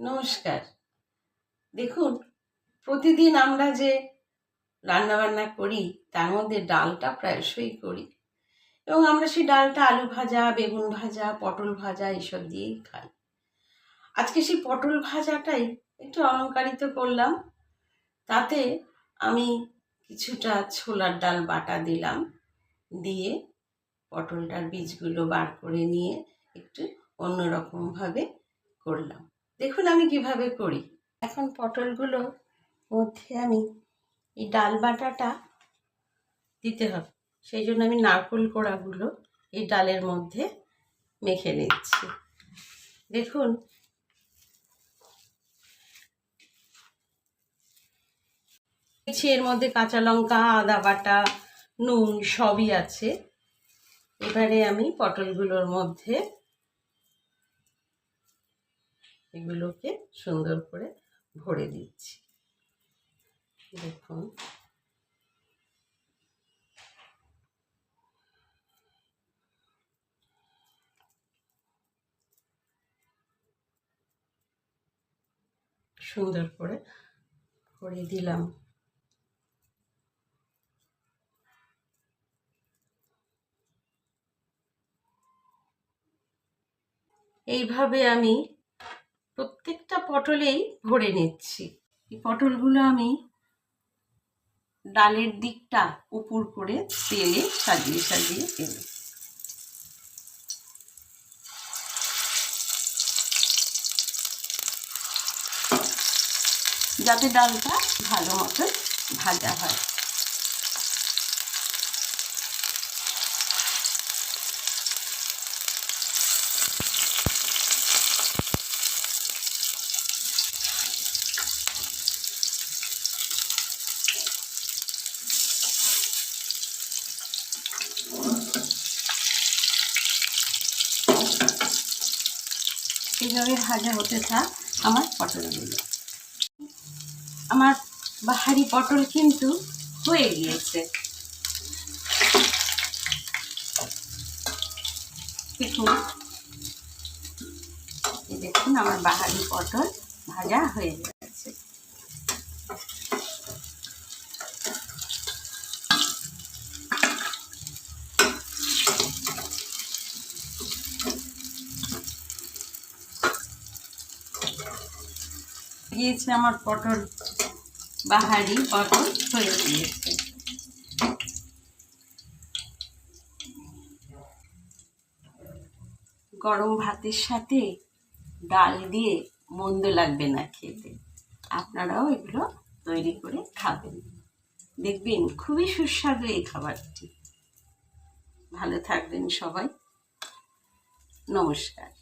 নমস্কার। দেখুন, প্রতিদিন আমরা যে রান্নাবান্না করি, তার মধ্যে ডালটা প্রায়শই করি। এবং আমরা সেই ডালটা আলু ভাজা, বেগুন ভাজা, পটল ভাজা এসব দিয়েই খাই। আজকে সেই পটল ভাজাটাই একটু অলংকারিত করলাম। তাতে আমি কিছুটা ছোলার ডাল বাটা দিলাম। দিয়ে পটলটার বীজগুলো বার করে নিয়ে একটু অন্যরকমভাবে করলাম। দেখুন আমি কীভাবে করি। এখন পটলগুলো মধ্যে আমি এই ডাল বাটাটা দিতে হবে। সেই জন্য আমি নারকোল কোড়াগুলো এই ডালের মধ্যে মেখে নিচ্ছি। দেখুন। এর মধ্যে কাঁচা লঙ্কা, আদা বাটা, নুন সবই আছে। এবারে আমি পটলগুলোর মধ্যে এগুলোকে সুন্দর করে ভরে দিচ্ছি। দেখুন। সুন্দর করে ভরে দিলাম। এইভাবে আমি প্রত্যেকটা পটলেই ভরে নিচ্ছি। এই পটলগুলো আমি ডালের দিকটা উপর করে তেলে সাজিয়ে সাজিয়ে দেব। যাতে ডালটা ভালো মতো ভাজা হয়। এইভাবে ভাজা হতে থাক, আমার পটলগুলো আমার বাহারি পটল কিন্তু হয়ে গিয়েছে। দেখুন দেখুন আমার বাহারি পটল ভাজা হয়ে গেছে গিয়েছে আমার পটল বাহারি, পটল হয়ে গিয়েছে। গরম ভাতের সাথে ডাল দিয়ে মন্দ লাগবে না খেতে। আপনারাও এগুলো তৈরি করে খাবেন। দেখবেন খুবই সুস্বাদু এই খাবারটি। ভালো থাকবেন সবাই। নমস্কার।